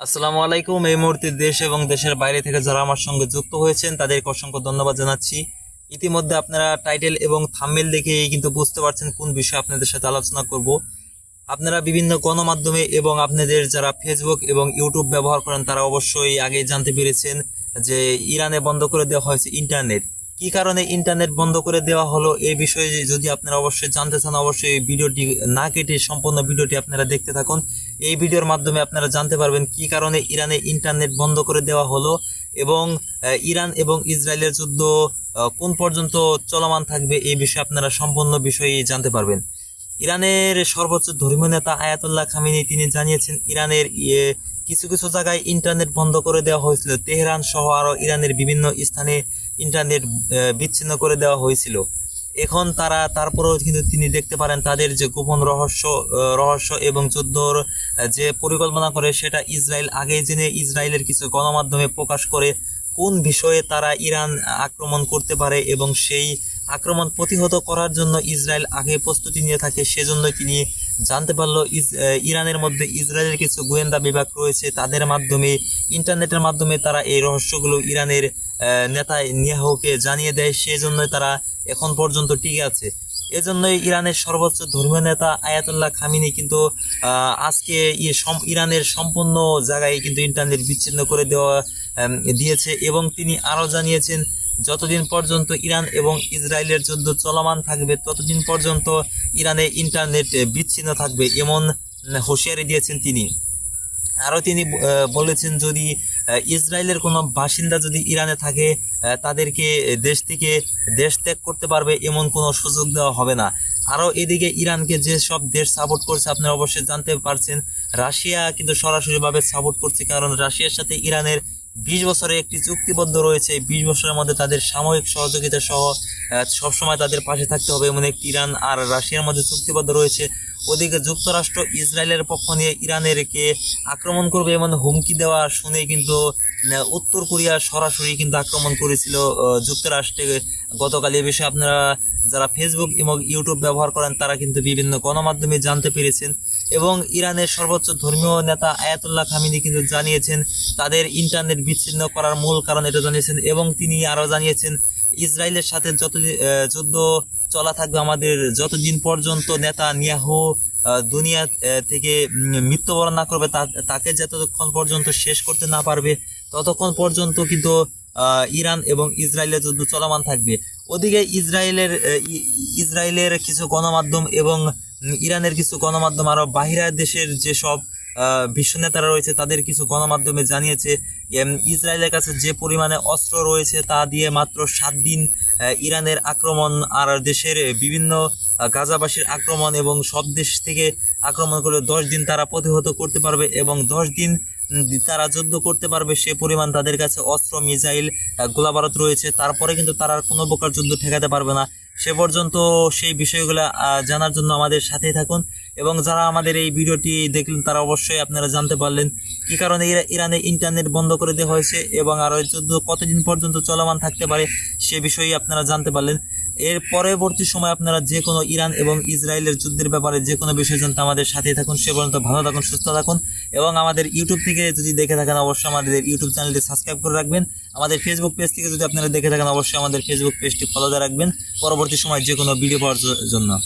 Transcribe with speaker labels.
Speaker 1: আসসালামু আলাইকুম। এই মুহূর্তে দেশ এবং দেশের বাইরে থেকে যারা আমার সঙ্গে যুক্ত হয়েছেন, তাদেরকে অসংখ্য ধন্যবাদ জানাচ্ছি। ইতিমধ্যে আপনারা টাইটেল এবং থাম্বেল দেখে কিন্তু বুঝতে পারছেন কোন বিষয়ে আপনাদের সাথে আলোচনা করব। আপনারা বিভিন্ন গণমাধ্যমে এবং আপনাদের যারা ফেসবুক এবং ইউটিউব ব্যবহার করেন, তারা অবশ্যই আগে জানতে পেরেছেন যে ইরানে বন্ধ করে দেওয়া হয়েছে ইন্টারনেট। কি কারণে ইন্টারনেট বন্ধ করে দেওয়া হলো এই বিষয়ে যদি আপনারা অবশ্যই জানতে চান, অবশ্যই ভিডিওটি না কেটে সম্পূর্ণ ভিডিওটি আপনারা দেখতে থাকুন। এই ভিডিওর মাধ্যমে আপনারা জানতে পারবেন কি কারণে ইরানে ইন্টারনেট বন্ধ করে দেওয়া হলো এবং ইরান এবং ইসরায়েলের যুদ্ধ কোন পর্যন্ত চলমান থাকবে এই বিষয়ে আপনারা সম্পূর্ণ বিষয়ে জানতে পারবেন। ইরানের সর্বোচ্চ ধর্মীয় নেতা আয়াতুল্লাহ খামিনি তিনি জানিয়েছেন, ইরানের কিছু কিছু জায়গায় ইন্টারনেট বন্ধ করে দেওয়া হয়েছিল। তেহরান সহ আরও ইরানের বিভিন্ন স্থানে ইন্টারনেট বিচ্ছিন্ন করে দেওয়া হয়েছিল। এখন তারা, তারপরেও কিন্তু তিনি দেখতে পারেন তাদের যে গোপন রহস্য রহস্য এবং যুদ্ধর যে পরিকল্পনা করে সেটা ইসরায়েল আগেই জেনে ইসরায়েলের কিছু গণমাধ্যমে প্রকাশ করে কোন বিষয়ে তারা ইরান আক্রমণ করতে পারে এবং সেই আক্রমণ প্রতিহত করার জন্য ইসরায়েল আগে প্রস্তুতি নিয়ে থাকে সেজন্য তিনি জানতে পারল ইরানের মধ্যে ইসরায়েলের কিছু গোয়েন্দা বিভাগ রয়েছে, তাদের মাধ্যমে, ইন্টারনেটের মাধ্যমে তারা এই রহস্যগুলো ইরানের নেতা নিয়াহুকে জানিয়ে দেয়, সেজন্যই তারা এখন পর্যন্ত টিকে আছে। এজন্যই ইরানের সর্বোচ্চ ধর্মীয় নেতা আয়াতুল্লাহ খামিনি কিন্তু আজকে ইরানের সম্পূর্ণ জায়গায় কিন্তু ইন্টারনেট বিচ্ছিন্ন করে দেওয়া দিয়েছে এবং তিনি আরও জানিয়েছেন, যতদিন পর্যন্ত ইরান এবং ইসরায়েলের যুদ্ধ চলমান থাকবে, ততদিন পর্যন্ত ইরানে ইন্টারনেট বিচ্ছিন্ন থাকবে, এমন হুঁশিয়ারি দিয়েছেন তিনি। আরও তিনি বলেছেন, যদি ইসরায়েলের কোনো বাসিন্দা যদি ইরানে থাকে তাদেরকে দেশ থেকে দেশ ত্যাগ করতে পারবে এমন কোনো সুযোগ দেওয়া হবে না। আরও এদিকে ইরানকে যে সব দেশ সাপোর্ট করছে আপনারা অবশ্যই জানতে পারছেন। রাশিয়া কিন্তু সরাসরিভাবে সাপোর্ট করছে, কারণ রাশিয়ার সাথে ইরানের বিশ বছরে একটি চুক্তিবদ্ধ রয়েছে। বিশ বছরের মধ্যে তাদের সাময়িক সহযোগিতা সহ সবসময় তাদের পাশে থাকতে হবে এমন একটি ইরান আর রাশিয়ার মধ্যে চুক্তিবদ্ধ রয়েছে। ওদিকে যুক্তরাষ্ট্র, ইসরায়েলের পক্ষ নিয়ে ইরানের কে আক্রমণ করবে এমন হুমকি দেওয়া শুনে কিন্তু উত্তর কোরিয়া সরাসরি কিন্তু আক্রমণ করেছিল যুক্তরাষ্ট্রে। গতকাল এ বিষয়ে আপনারা যারা ফেসবুক এবং ইউটিউব ব্যবহার করেন, তারা কিন্তু বিভিন্ন গণমাধ্যমে জানতে পেরেছেন এবং ইরানের সর্বোচ্চ ধর্মীয় নেতা আয়াতুল্লাহ খামিনি কিন্তু জানিয়েছেন, তাদের ইন্টারনেট বিচ্ছিন্ন করার মূল কারণ এটা জানিয়েছেন এবং তিনি আরও জানিয়েছেন, ইসরায়েলের সাথে যত যুদ্ধ চলা থাকবে আমাদের যতদিন পর্যন্ত নেতা নিয়াহু দুনিয়া থেকে মৃত্যুবরণ না করবে তাকে যতক্ষণ পর্যন্ত শেষ করতে না পারবে, ততক্ষণ পর্যন্ত কিন্তু ইরান এবং ইসরায়েলের যুদ্ধ চলমান থাকবে। ওদিকে ইসরায়েলের ইসরায়েলের কিছু গণমাধ্যম এবং ইরানের কিছু গণমাধ্যম আরও বাহিরা দেশের যেসব বিশ্ব নেতারা রয়েছে, তাদের কিছু গণমাধ্যমে জানিয়েছে ইসরায়েলের কাছে যে পরিমাণে অস্ত্র রয়েছে তা দিয়ে মাত্র সাত দিন ইরানের আক্রমণ আর দেশের বিভিন্ন গাজাবাসীর আক্রমণ এবং সব দেশ থেকে আক্রমণ করে দশ দিন তারা প্রতিহত করতে পারবে এবং দশ দিন তারা যুদ্ধ করতে পারবে সে পরিমাণ তাদের কাছে অস্ত্র মিসাইল আহ, গোলাবারুদ রয়েছে। তারপরে কিন্তু তারা কোনো প্রকার যুদ্ধ ঠেকাতে পারবে না। সে পর্যন্ত সেই বিষয়গুলো জানার জন্য আমাদের সাথেই থাকুন। এবং যারা আমাদের এই ভিডিওটি দেখলেন, তারা অবশ্যই আপনারা জানতে পারলেন কি কারণে ইরা- ইরানে ইন্টারনেট বন্ধ করে দেওয়া হয়েছে এবং আরও এই যুদ্ধ কতদিন পর্যন্ত চলমান থাকতে পারে সে বিষয়ে আপনারা জানতে পারলেন। এর পরবর্তী সময় আপনারা যে কোনো ইরান এবং ইসরায়েলের যুদ্ধের ব্যাপারে যে কোনো বিষয় জানতে আমাদের সাথেই থাকুন। সে পর্যন্ত ভালো থাকুন, সুস্থ থাকুন এবং আমাদের ইউটিউব থেকে যদি দেখে থাকেন, অবশ্যই আমাদের ইউটিউব চ্যানেলটি সাবস্ক্রাইব করে রাখবেন। আমাদের ফেসবুক পেজ থেকে যদি আপনারা দেখে থাকেন, অবশ্যই আমাদের ফেসবুক পেজটি ফলো দিয়ে রাখবেন। পরবর্তী সময় যে কোনো ভিডিও পাওয়ার জন্য।